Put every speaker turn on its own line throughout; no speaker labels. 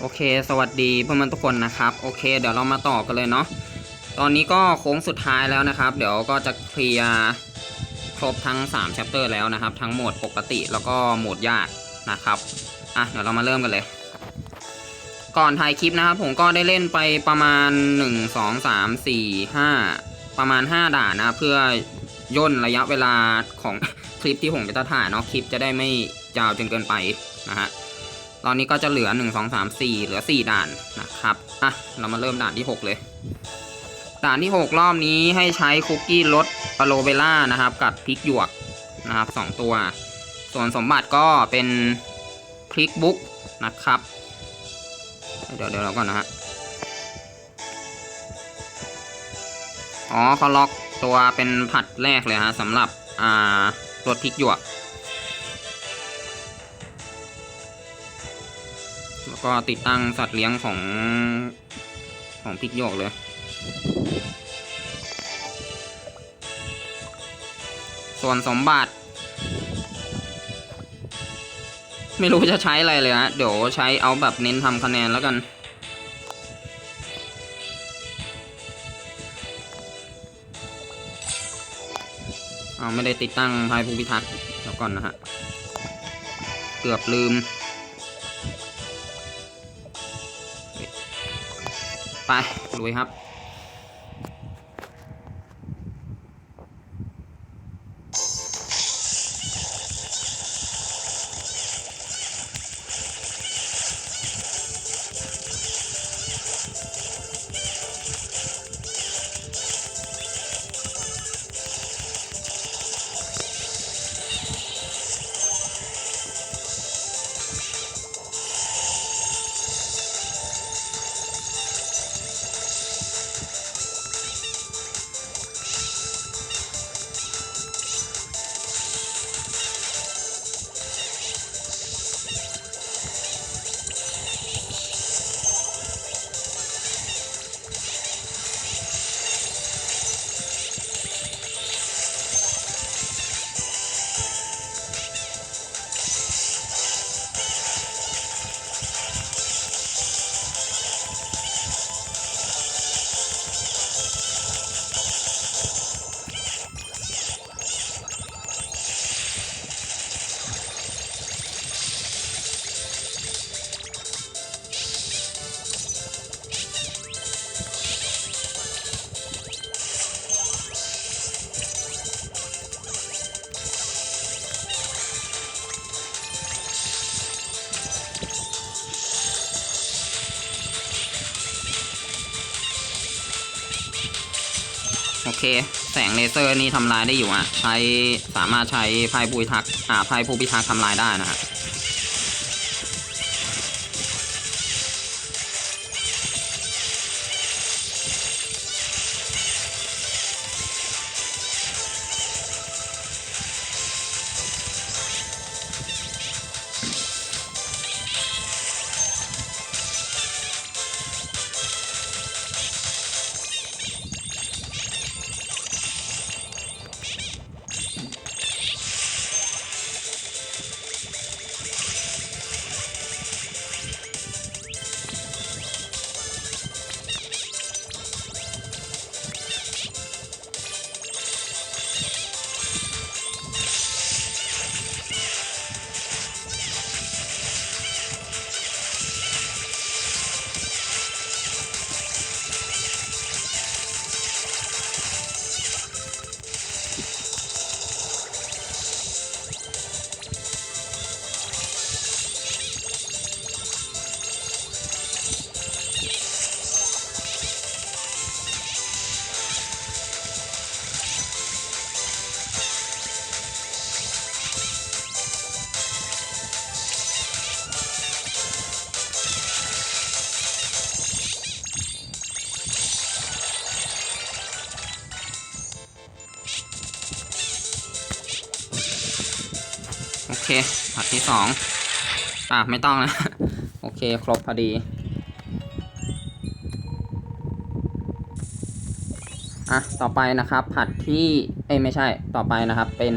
โอเค สวัสดีเพื่อนๆทุกคนนะครับ โอเค เดี๋ยวเรามาต่อกันเลยเนาะ ตอนนี้ก็โค้งสุดท้ายแล้วนะครับ เดี๋ยวก็จะเคลียร์ครบทั้ง3 chapter แล้วนะครับ ทั้งโหมดปกติแล้วก็โหมดยากนะครับ อะ เดี๋ยวเรามาเริ่มกันเลย ก่อนถ่ายคลิปนะครับ ผมก็ได้เล่นไปประมาณ 1 2 3 4 5 ประมาณ 5 ด่านนะ เพื่อย่นระยะเวลาของคลิปที่ผมจะถ่ายเนาะ คลิปจะได้ไม่ยาวจนเกินไปนะฮะ ตอนนี้ก็จะเหลือ 1 2 3 4 เหลือ 4 ด่านนะครับ อะ เรามาเริ่มด่านที่ 6 เลย ด่านที่ 6 รอบนี้ให้ใช้คุกกี้รสปาโลเบล่านะครับ กับพริกหยวกนะครับ 2 ตัว ส่วนสมบัติก็เป็นพริกบุ๊กนะครับ เดี๋ยวเดี๋ยวเราก่อนนะฮะ อ๋อเขาล็อกตัวเป็นผัดแรกเลยฮะสำหรับ อ่ารสพริกหยวก ก็ติดตั้งสัตว์เลี้ยงของของพิกหยกเลย ส่วนสมบัติ ไม่รู้จะใช้อะไรเลยฮะ เดี๋ยวใช้เอาแบบเน้นทำคะแนนแล้วกัน เอาไม่ได้ติดตั้งพายภูพิทักษ์เดี๋ยวก่อนนะฮะ เกือบลืม ไปลุยครับ เลเซอร์นี่ทำลายได้อยู่อะ ใช้สามารถใช้ไพ่ผู้พิทักษ์อ่าพายภูพิทักษ์ทำลายได้นะฮะ อะไม่ต้องนะ โอเคครบพอดี อะ ต่อไปนะครับ ผัดที่ เอ้ไม่ใช่ต่อไปนะครับ เป็น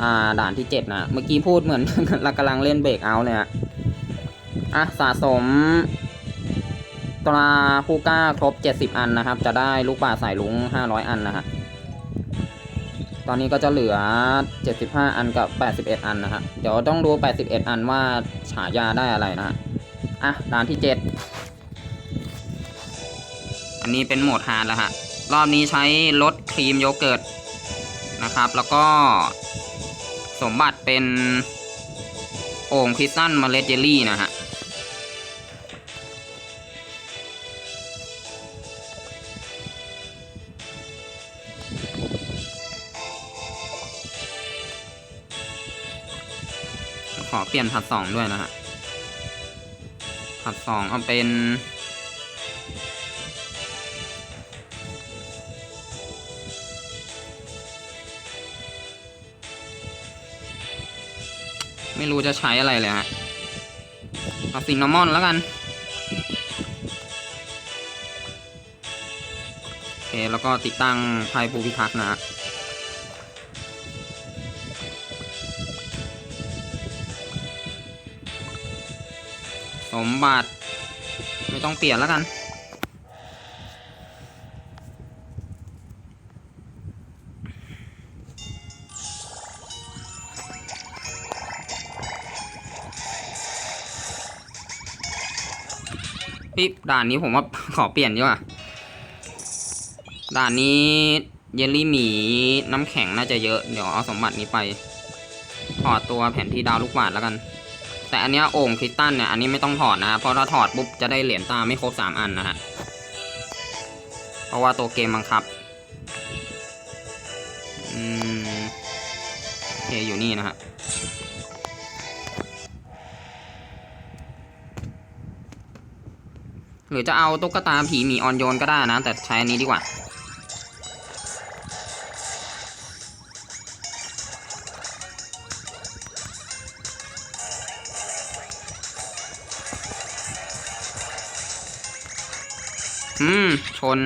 อ่าด่านที่เจ็ดนะ เมื่อกี้พูดเหมือน เรากำลังเล่นเบรกเอาเลยอะอะ สะสม ตราผู้กล้าครบ 70 อันนะครับ จะได้ลูกป่าสายลุง 500 อันนะฮะ ตอนนี้ก็จะเหลือ 75 อันกับ 81 อันนะฮะเดี๋ยวต้องดู 81 อันว่าฉายาได้อะไรนะฮะอะด่านที่ 7 อันนี้เป็นโหมดฮาร์ดแล้วฮะ รอบนี้ใช้รสครีมโยเกิร์ตนะครับ แล้วก็สมบัติเป็นโอ่งคริสตัลเมล็ดเจลลี่นะฮะ อเปลี่ยนผัดสองด้วยนะฮะ ผัดสองเอาเป็น ไม่รู้จะใช้อะไรเลยฮะเอาซิงนอมอนแล้วกัน โอเค แล้วก็ติดตั้งไพ่ปูพิทักษ์นะฮะ สมบัติ ไม่ต้องเปลี่ยนแล้วกัน ปิ๊บด่านนี้ผมว่าขอเปลี่ยนดีกว่าด่านนี้เยลลี่หมีน้ำแข็งน่าจะเยอะ เดี๋ยวเอาสมบัตินี้ไปถอดตัวแผนที่ดาวลูกหวาดแล้วกัน แต่อันเนี้ยโอ่งคริสตัลเนี่ยอันนี้ไม่ต้องถอดนะเพราะถ้าถอดปุ๊บจะได้เหรียญตาไม่ครบสามอันนะฮะเพราะว่าตัวเกมบังคับอืมโอเคอยู่นี่นะฮะหรือจะเอาตุ๊กตาผีหมีออนโยนก็ได้นะ แต่ใช้อันนี้ดีกว่า อืม ชน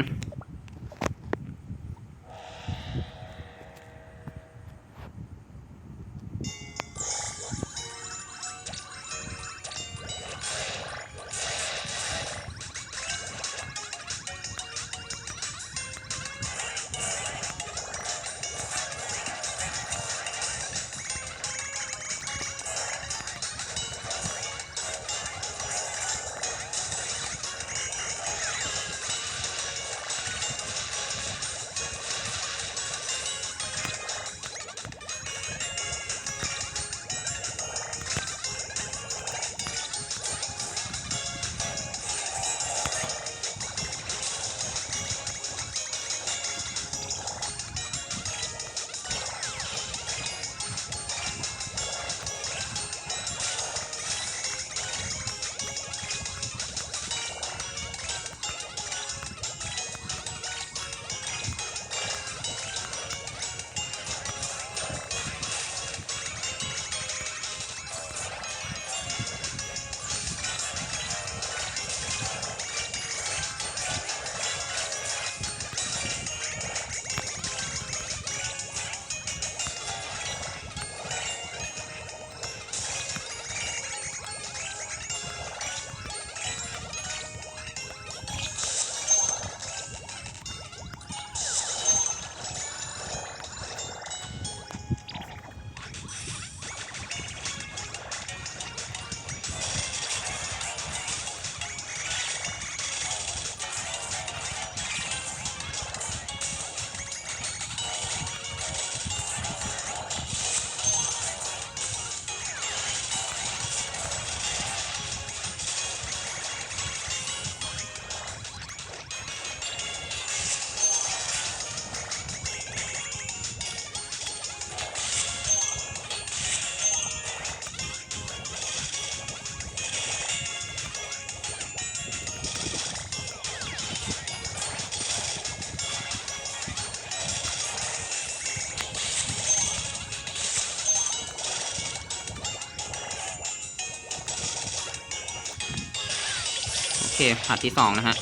เคผัดที่สองนะฮะ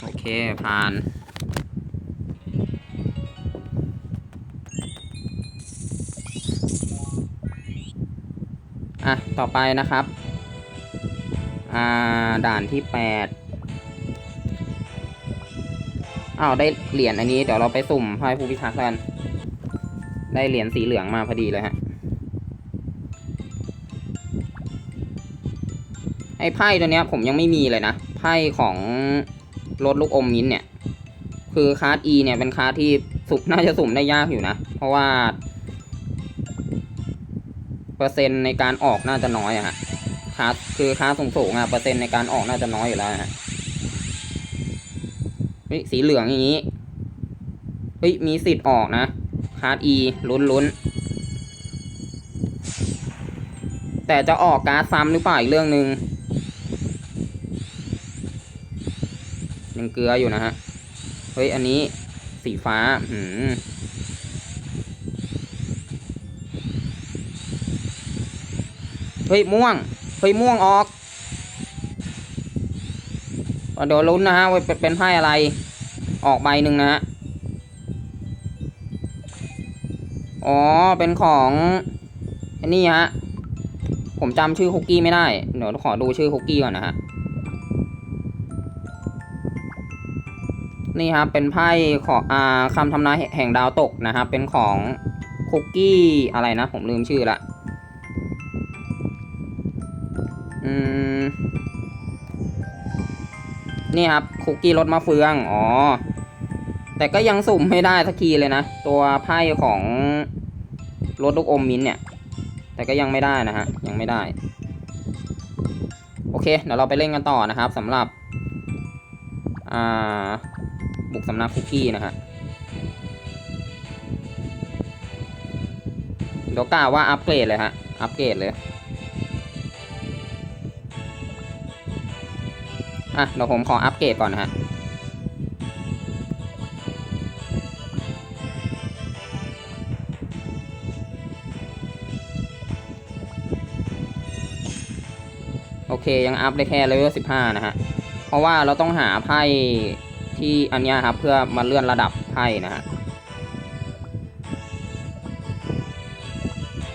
โอเค ผ่าน อะ ต่อไปนะครับ อ่า ด่านที่แปดอ้าว ได้เหรียญอันนี้ เดี๋ยวเราไปสุ่มไายภูพิทักษ์กัน ได้เหรียญสีเหลืองมาพอดีเลยฮะ ไอ้ไพ่ตัวเนี้ยผมยังไม่มีเลยนะ ไพ่ของรถลูกอมมิ้นเนี่ย คือคาร์ด E เนี่ยเป็นคาร์ดที่สุ่มน่าจะสุ่มได้ยากอยู่นะ เพราะว่า เปอร์เซ็นต์ในการออกน่าจะน้อยอะฮะคาร์ดคือคาร์ดสูงๆอะเปอร์เซ็นต์ในการออกน่าจะน้อยอยู่แล้วฮะเฮ้ยสีเหลืองอย่างนี้เฮ้ยมีสิทธิ์ออกนะ คาร์ด E ลุ้นลุ้นแต่จะออกการ์ดซ้ำหรือเปล่าอีกเรื่องหนึ่งยังเกลืออยู่นะฮะ เฮ้ย อันนี้สีฟ้า หืมเฮ้ย ม่วง เฮ้ย ม่วงออกเอาเดี๋ยวลุ้นนะฮะว่าเป็นเป็นไพ่อะไร ออกใบหนึ่งนะฮะ อ๋อ เป็นของอันนี้ฮะ ผมจำชื่อคุกกี้ไม่ได้ เดี๋ยวขอดูชื่อคุกกี้ก่อนนะฮะ นี่ครับ เป็นไพ่ของอาคำทำนายแห่งดาวตกนะครับ เป็นของคุกกี้อะไรนะ ผมลืมชื่อละ อืม นี่ครับ คุกกี้รสมะเฟือง อ๋อ แต่ก็ยังสุ่มไม่ได้สักทีเลยนะ ตัวไพ่ของ รถลูกอมมิ้นเนี่ย แต่ก็ยังไม่ได้นะฮะ ยังไม่ได้ โอเค เดี๋ยวเราไปเล่นกันต่อนะครับสำหรับ อ่า บุกสำนักคุกกี้นะฮะเดี๋ยวกล่าวว่าอัปเกรดเลยฮะ อัปเกรดเลย อะ เดี๋ยวผมขออัปเกรดก่อนนะฮะ ยังอัพได้แค่เลเวลสิบห้านะฮะ เพราะว่าเราต้องหาไพ่ที่อันนี้ครับเพื่อมาเลื่อนระดับไพ่นะฮะ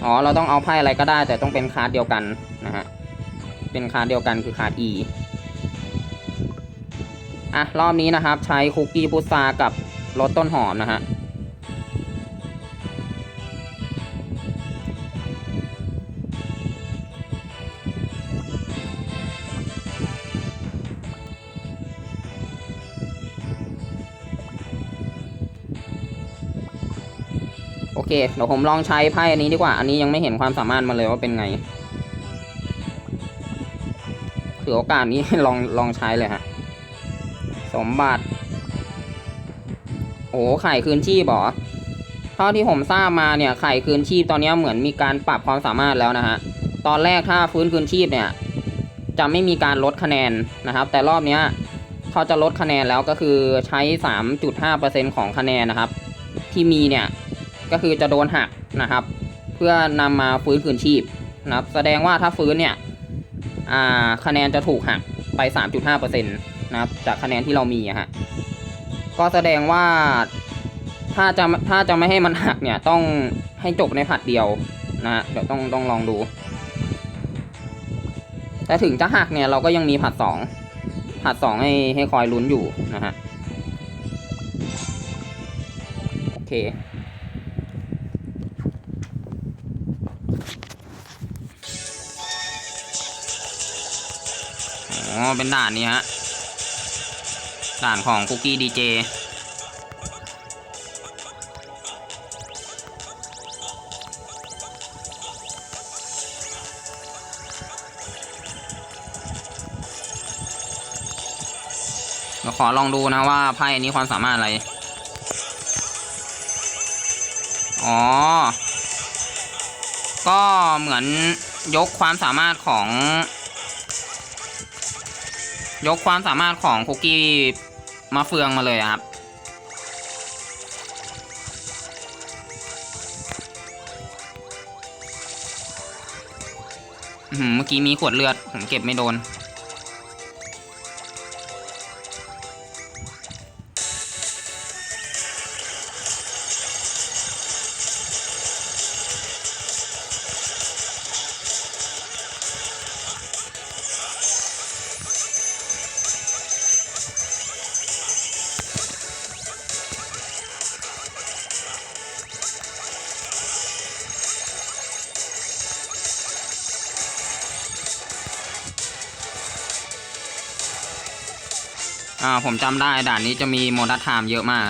อ๋อเราต้องเอาไพ่อะไรก็ได้ แต่ต้องเป็นคาร์ดเดียวกันนะฮะ เป็นคาร์ดเดียวกันคือคาร์ด E อะรอบนี้นะครับใช้คุกกี้พุทรากับรสต้นหอมนะฮะ เคเดี๋ยวผมลองใช้ไพ่อันนี้ดีกว่า อันนี้ยังไม่เห็นความสามารถมาเลยว่าเป็นไง ถือโอกาสนี้ลองลองใช้เลยฮะ สมบัติ โอ้ไข่คืนชีพเหรอเท่าที่ผมทราบมาเนี่ยไข่คืนชีพตอนนี้เหมือนมีการปรับความสามารถแล้วนะฮะ ตอนแรกถ้าฟื้นคืนชีพเนี่ย จะไม่มีการลดคะแนนนะครับ แต่รอบเนี้ยเขาจะลดคะแนนแล้วก็คือใช้ 3.5%ของคะแนนนะครับ ที่มีเนี่ย ก็คือจะโดนหักนะครับ เพื่อนำมาฟื้นคืนชีพนะครับ แสดงว่าถ้าฟื้นเนี่ยคะแนนจะถูกหักไป 3.5%นะครับจากคะแนนที่เรามีอะฮะก็แสดงว่าถ้าจะถ้าจะไม่ให้มันหักเนี่ยต้องให้จบในผัดเดียวนะฮะเดี๋ยวต้องต้องลองดู แต่ถึงจะหักเนี่ยเราก็ยังมีผัดสองผัดสองให้ให้คอยลุ้นอยู่นะฮะโอเค อ๋อเป็นด่านนี้ฮะ ด่านของคุกกี้ดีเจเราขอลองดูนะว่าไพ่อันนี้ความสามารถอะไร อ๋อ ก็เหมือนยกความสามารถของ ยกความสามารถของคุกกี้มาเฟืองมาเลยครับหือเมื่อกี้มีขวดเลือด ผมเก็บไม่โดน อ่าผมจำได้ด่านนี้จะมีโมดัสไทม์เยอะมาก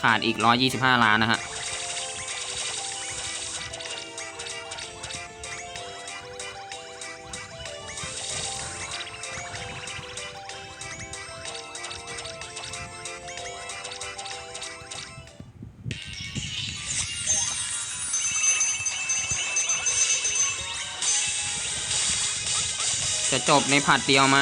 ขาดอีก 125 ล้านนะฮะจะจบในผัดเดียวไหม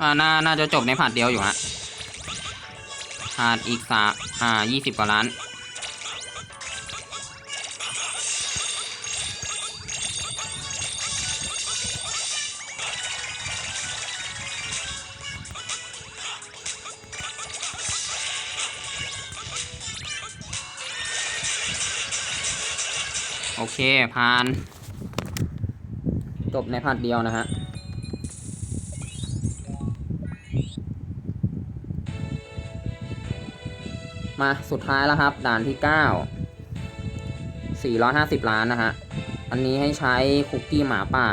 อ่าน่าน่าจะจบในผัดเดียวอยู่ฮะขาดอีกสาอ่ายี่สิบกว่าล้านโอเคผ่าน จบในผัดเดียวนะฮะ มาสุดท้ายแล้วครับ ด่านที่ 9 450 ล้านนะฮะ อันนี้ให้ใช้คุกกี้หมาป่า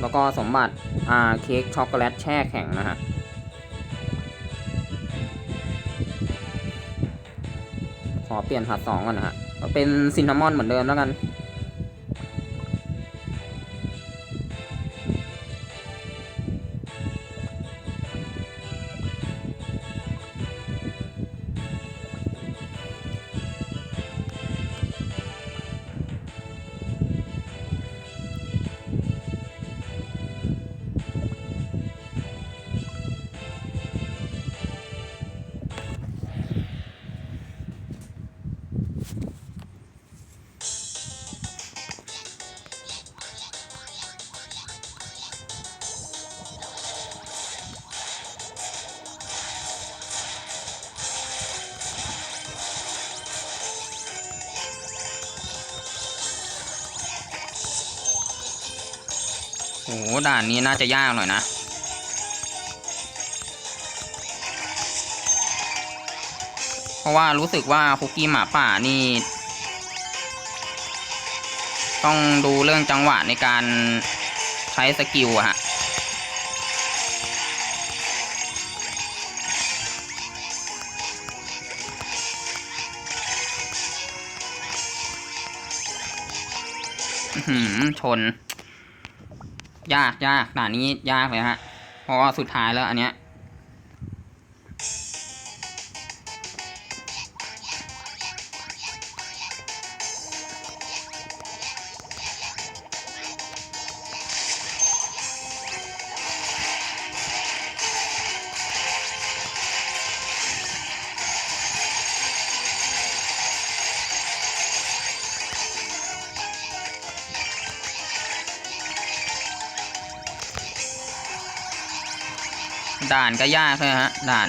แล้วก็สมบัติอ่าเค้กช็อกโกแลตแช่แข็งนะฮะขอเปลี่ยนผัดสองก่อนนะฮะก็เป็นซินนามอนเหมือนเดิมแล้วกัน อ้โหด่านนี้น่าจะยากหน่อยนะ เพราะว่ารู้สึกว่าคุกกี้หมาป่านี่ ต้องดูเรื่องจังหวะในการใช้สกิลอะฮะอื้อหือชน ยากยากด่านนี้ยากเลยฮะเพราะว่าสุดท้ายแล้วอันเนี้ย ด่านก็ยากใช่ไหมฮะด่าน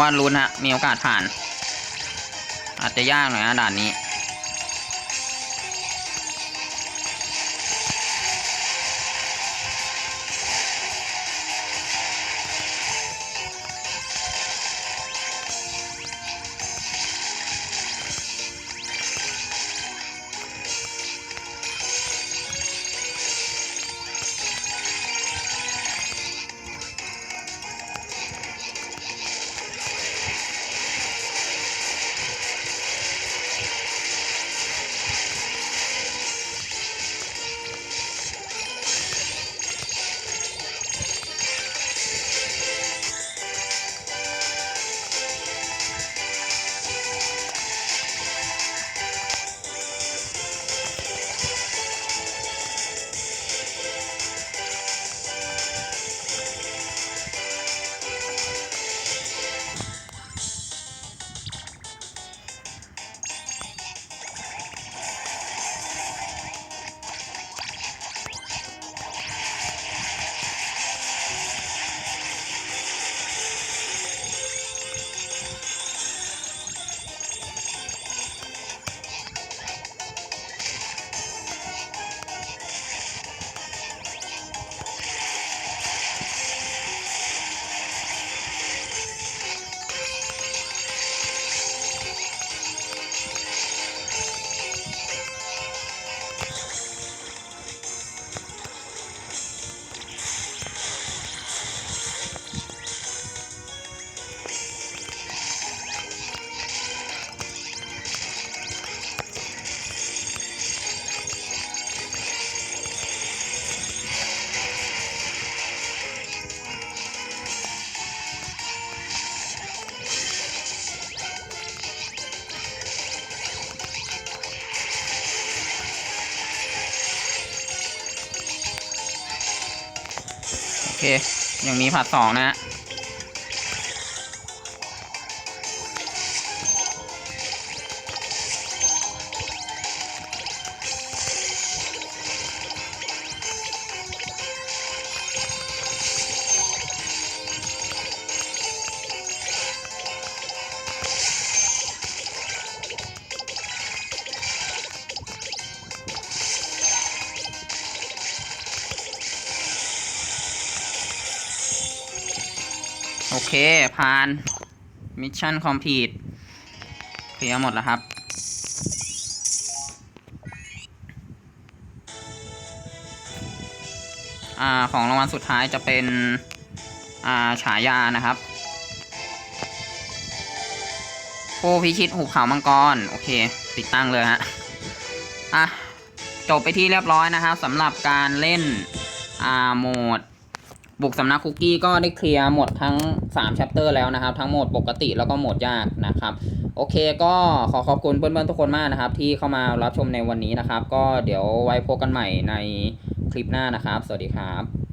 ว่าลุ้นฮะ มีโอกาสผ่าน อาจจะยากหน่อยนะด่านนี้ ยังมีผัดสองนะฮะ โอเค ผ่าน มิชชั่นคอมพลีทเคลียร์หมดแล้วครับ อ่า ของรางวัลสุดท้ายจะเป็น อ่า ฉายานะครับผู้พิชิตหุบเขามังกร โอเค ติดตั้งเลยฮะ อะ จบไปที่เรียบร้อยนะครับสำหรับการเล่น อ่า โหมด บุกสำนักคุกกี้ก็ได้เคลียร์หมดทั้ง3 chapter แล้วนะครับ ทั้งโหมดปกติแล้วก็โหมดยากนะครับ โอเคก็ขอขอบคุณเพื่อนๆทุกคนมากนะครับ ที่เข้ามารับชมในวันนี้นะครับ ก็เดี๋ยวไว้พบกันใหม่ในคลิปหน้านะครับ สวัสดีครับ